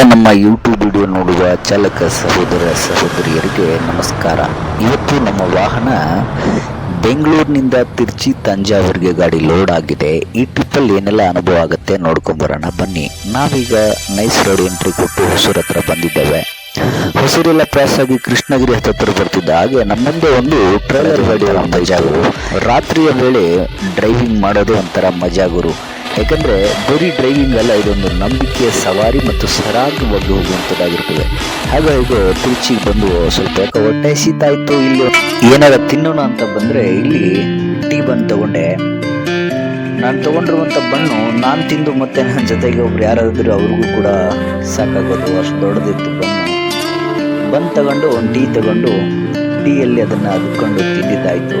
ನಮ್ಮ YouTube video ನೋಡುವ ಚಾಲಕ ಸಹೋದರ ಸಹೋದರಿಯರಿಗೆ ನಮಸ್ಕಾರ. ಇವತ್ತು ನಮ್ಮ ವಾಹನ ಬೆಂಗಳೂರಿನಿಂದ ತಿರ್ಚಿ ತಂಜಾವೂರಿಗೆ ಗಾಡಿ ಲೋಡ್ ಆಗಿದೆ. ಈ ಟ್ರಿಪ್ಪಲ್ಲಿ ಏನೆಲ್ಲ ಅನುಭವ ಆಗುತ್ತೆ ನೋಡ್ಕೊಂಬರೋಣ ಬನ್ನಿ. ನಾವೀಗ ನೈಸ್ ರೋಡ್ ಎಂಟ್ರಿ ಕೊಟ್ಟು ಹೊಸೂರ್ ಹತ್ರ ಬಂದಿದ್ದೇವೆ. ಹೊಸೂರೆಲ್ಲ ಕ್ರಾಸ್ ಆಗಿ ಕೃಷ್ಣಗಿರಿ ಹತ್ತಿರ ಬರ್ತಿದ್ದ ಹಾಗೆ ನಮ್ಮ ಮುಂದೆ ಒಂದು ಟ್ರೈಲರ್ ಗಾಡಿ ಮಜಾಗುರು ರಾತ್ರಿಯ ವೇಳೆ ಡ್ರೈವಿಂಗ್ ಮಾಡೋದು ಒಂಥರ ಮಜಾಗುರು ಯಾಕಂದ್ರೆ ಬರೀ ಡ್ರೈವಿಂಗ್ ಅಲ್ಲ, ಇದೊಂದು ನಂಬಿಕೆಯ ಸವಾರಿ ಮತ್ತು ಸರಾಗವಾಗಿ ಹೋಗುವಂಥದ್ದಾಗಿರ್ತದೆ. ಹಾಗಾಗಿ ತಿರುಚಿಗೆ ಬಂದು ಸ್ವಲ್ಪ ಯಾಕೆ ಹೊಟ್ಟೆ ಆಯ್ತು ಇಲ್ಲಿ ಏನಾರ ತಿನ್ನೋಣ ಅಂತ ಬಂದ್ರೆ ಇಲ್ಲಿ ಟೀ ಬಂದು ತಗೊಂಡೆ. ನಾನು ತೊಗೊಂಡಿರುವಂಥ ಬಣ್ಣು ನಾನು ತಿಂದು ಮತ್ತೆ ನನ್ನ ಜೊತೆಗೆ ಒಬ್ರು ಯಾರಾದರೂ ಅವ್ರಿಗೂ ಕೂಡ ಸಾಕಾಗೋದು, ಅಷ್ಟು ದೊಡ್ಡದಿತ್ತು ಬಣ್ಣು. ಬಂದು ತಗೊಂಡು ಒಂದು ಟೀ ತಗೊಂಡು ಟೀಯಲ್ಲಿ ಅದನ್ನು ಅದ್ಕೊಂಡು ತಿಂದಿದ್ದಾಯ್ತು.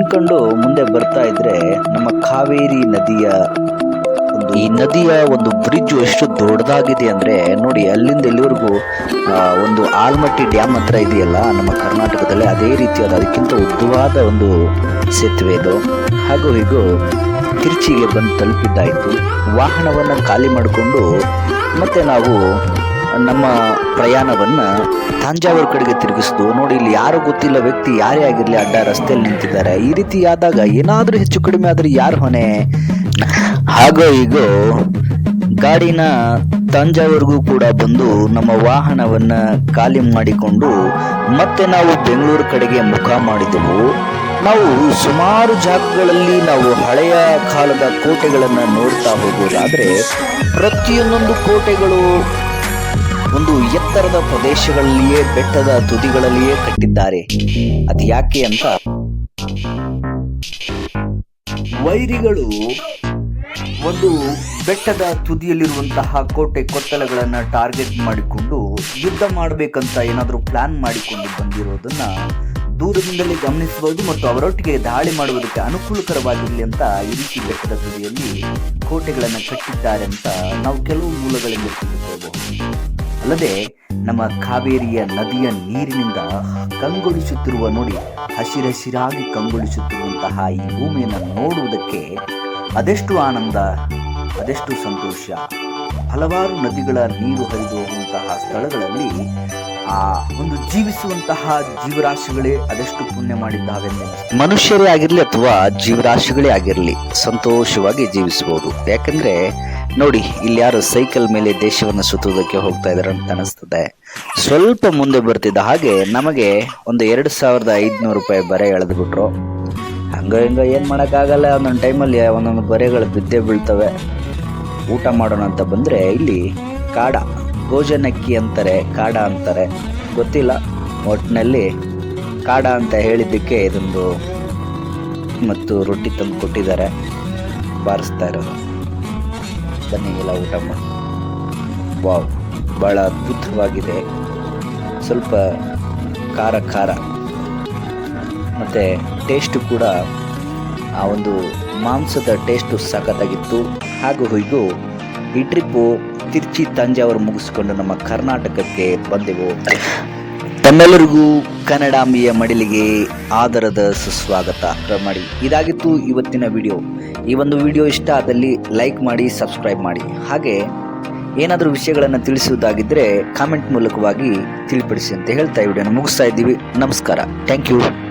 ತಿನ್ಕೊಂಡು ಮುಂದೆ ಬರ್ತಾ ಇದ್ರೆ ನಮ್ಮ ಕಾವೇರಿ ನದಿಯ ಈ ನದಿಯ ಒಂದು ಬ್ರಿಡ್ಜ್ ಎಷ್ಟು ದೊಡ್ಡದಾಗಿದೆ ಅಂದ್ರೆ ನೋಡಿ ಅಲ್ಲಿಂದ ಎಲ್ಲಿವರೆಗೂ ಆ, ಒಂದು ಆಲ್ಮಟ್ಟಿ ಡ್ಯಾಮ್ ಹತ್ರ ಇದೆಯಲ್ಲ ನಮ್ಮ ಕರ್ನಾಟಕದಲ್ಲಿ ಅದೇ ರೀತಿಯಾದ ಅದಕ್ಕಿಂತ ಉದ್ದವಾದ ಒಂದು ಸೇತುವೆ ಇದು. ಹಾಗೂ ಹೀಗೂ ತಿರುಚಿಗೆ ಬಂದು ತಲುಪಿದ್ದಾಯಿತು. ವಾಹನವನ್ನು ಖಾಲಿ ಮಾಡಿಕೊಂಡು ಮತ್ತೆ ನಾವು ನಮ್ಮ ಪ್ರಯಾಣವನ್ನ ತಾಂಜಾವೂರ್ ಕಡೆಗೆ ತಿರುಗಿಸಿದ್ವು ನೋಡಿ ಇಲ್ಲಿ ಯಾರು ಗೊತ್ತಿಲ್ಲ ವ್ಯಕ್ತಿ ಯಾರೇ ಆಗಿರಲಿ ಅಡ್ಡ ರಸ್ತೆಯಲ್ಲಿ ನಿಂತಿದ್ದಾರೆ. ಈ ರೀತಿ ಆದಾಗ ಏನಾದರೂ ಹೆಚ್ಚು ಕಡಿಮೆ ಆದ್ರೆ ಯಾರು ಹೊಣೆ? ಹಾಗೋ ಈಗ ಗಾಡಿನ ತಂಜಾವೂರಿಗೂ ಕೂಡ ಬಂದು ನಮ್ಮ ವಾಹನವನ್ನ ಖಾಲಿ ಮಾಡಿಕೊಂಡು ಮತ್ತೆ ನಾವು ಬೆಂಗಳೂರು ಕಡೆಗೆ ಮುಖ ಮಾಡಿದೆವು. ನಾವು ಸುಮಾರು ಜಾಗಗಳಲ್ಲಿ ನಾವು ಹಳೆಯ ಕಾಲದ ಕೋಟೆಗಳನ್ನು ನೋಡ್ತಾ ಹೋಗೋದಾದರೆ ಪ್ರತಿಯೊಂದೊಂದು ಕೋಟೆಗಳು ಒಂದು ಎತ್ತರದ ಪ್ರದೇಶಗಳಲ್ಲಿಯೇ ಬೆಟ್ಟದ ತುದಿಗಳಲ್ಲಿಯೇ ಕಟ್ಟಿದ್ದಾರೆ. ಅದು ಯಾಕೆ ಅಂತ? ವೈರಿಗಳು ಒಂದು ಬೆಟ್ಟದ ತುದಿಯಲ್ಲಿರುವಂತಹ ಕೋಟೆ ಕೊತ್ತಲಗಳನ್ನ ಟಾರ್ಗೆಟ್ ಮಾಡಿಕೊಂಡು ಯುದ್ಧ ಮಾಡಬೇಕಂತ ಏನಾದರೂ ಪ್ಲಾನ್ ಮಾಡಿಕೊಂಡು ಬಂದಿರೋದನ್ನ ದೂರದಿಂದಲೇ ಗಮನಿಸಬಹುದು ಮತ್ತು ಅವರೊಟ್ಟಿಗೆ ದಾಳಿ ಮಾಡುವುದಕ್ಕೆ ಅನುಕೂಲಕರವಾಗಿರಲಿ ಅಂತ ಈ ರೀತಿ ಬೆಟ್ಟದ ತುದಿಯಲ್ಲಿ ಕೋಟೆಗಳನ್ನು ಕಟ್ಟಿದ್ದಾರೆ ಅಂತ ನಾವು ಕೆಲವು ಮೂಲಗಳಿಂದ ತಿಳಿದುಕೊಳ್ಳಬಹುದು. ಅಲ್ಲದೆ ನಮ್ಮ ಕಾವೇರಿಯ ನದಿಯ ನೀರಿನಿಂದ ಕಂಗೊಳಿಸುತ್ತಿರುವ ನೋಡಿ ಹಸಿರಸಿರಾಗಿ ಕಂಗೊಳಿಸುತ್ತಿರುವಂತಹ ಈ ಭೂಮಿಯನ್ನು ನೋಡುವುದಕ್ಕೆ ಅದೆಷ್ಟು ಆನಂದ, ಅದೆಷ್ಟು ಸಂತೋಷ. ಹಲವಾರು ನದಿಗಳ ನೀರು ಹರಿದು ಹೋಗುವಂತಹ ಸ್ಥಳಗಳಲ್ಲಿ ಆ ಒಂದು ಜೀವಿಸುವಂತಹ ಜೀವರಾಶಿಗಳೇ ಅದೆಷ್ಟು ಪುಣ್ಯ ಮಾಡಿದ್ದಾವೆ ಮನುಷ್ಯರೇ ಆಗಿರಲಿ ಅಥವಾ ಜೀವರಾಶಿಗಳೇ ಆಗಿರಲಿ, ಸಂತೋಷವಾಗಿ ಜೀವಿಸಬಹುದು. ಯಾಕಂದ್ರೆ ನೋಡಿ, ಇಲ್ಲಿ ಯಾರು ಸೈಕಲ್ ಮೇಲೆ ದೇಶವನ್ನು ಸುತ್ತುವುದಕ್ಕೆ ಹೋಗ್ತಾ ಇದಾರೆ ಅಂತ ಅನಿಸ್ತದೆ. ಸ್ವಲ್ಪ ಮುಂದೆ ಬರ್ತಿದ್ದ ಹಾಗೆ ನಮಗೆ ಒಂದು ಎರಡು ಸಾವಿರದ ಐದುನೂರು ರೂಪಾಯಿ ಬರೆ ಎಳೆದು ಬಿಟ್ರು ಹಂಗ ಹಿಂಗ ಏನು ಮಾಡೋಕ್ಕಾಗಲ್ಲ, ಒಂದೊಂದು ಟೈಮಲ್ಲಿ ಒಂದೊಂದು ಬರೆಗಳು ಬಿದ್ದೆ ಬೀಳ್ತವೆ. ಊಟ ಮಾಡೋಣ ಅಂತ ಬಂದರೆ ಇಲ್ಲಿ ಕಾಡ, ಭೋಜನಕ್ಕಿ ಅಂತಾರೆ, ಕಾಡ ಅಂತಾರೆ. ಗೊತ್ತಿಲ್ಲ ಒಟ್ಟಿನಲ್ಲಿ ಕಾಡ ಅಂತ ಹೇಳಿದ್ದಕ್ಕೆ ಇದೊಂದು ಮತ್ತು ರೊಟ್ಟಿ ತಂದು ಕೊಟ್ಟಿದ್ದಾರೆ. ಬಾರಿಸ್ತಾ ಇರೋದು. ಬನ್ನಿ ಎಲ್ಲ ಊಟ ಮಾಡಿ ವಾವ್ ಭಾಳ ಅದ್ಭುತವಾಗಿದೆ. ಸ್ವಲ್ಪ ಖಾರ ಖಾರ. ಮತ್ತು ಟೇಸ್ಟು ಕೂಡ ಆ ಒಂದು ಮಾಂಸದ ಟೇಸ್ಟು ಸಖತ್ತಾಗಿತ್ತು. ಹಾಗೂ ಹೀಗೂ ಈ ಟ್ರಿಪ್ಪು ತಿರ್ಚಿ ತಂಜಾವೂರು ಮುಗಿಸ್ಕೊಂಡು ನಮ್ಮ ಕರ್ನಾಟಕಕ್ಕೆ ಬಂದೆವು. ತಮ್ಮೆಲ್ಲರಿಗೂ ಕನ್ನಡಾಂಬಿಯ ಮಡಿಲಿಗೆ ಆದರದ ಸುಸ್ವಾಗತ. ಮಾಡಿ ಇದಾಗಿತ್ತು ಇವತ್ತಿನ ವಿಡಿಯೋ. ಈ ಒಂದು ವಿಡಿಯೋ ಇಷ್ಟ ಆದಲ್ಲಿ ಲೈಕ್ ಮಾಡಿ, ಸಬ್ಸ್ಕ್ರೈಬ್ ಮಾಡಿ. ಹಾಗೆ ಏನಾದರೂ ವಿಷಯಗಳನ್ನು ತಿಳಿಸುವುದಾಗಿದ್ದರೆ ಕಾಮೆಂಟ್ ಮೂಲಕವಾಗಿ ತಿಳಿಪಡಿಸಿ ಅಂತ ಹೇಳ್ತಾ ವಿಡಿಯೋನ ಮುಗಿಸ್ತಾ ಇದ್ದೀವಿ. ನಮಸ್ಕಾರ. Thank you.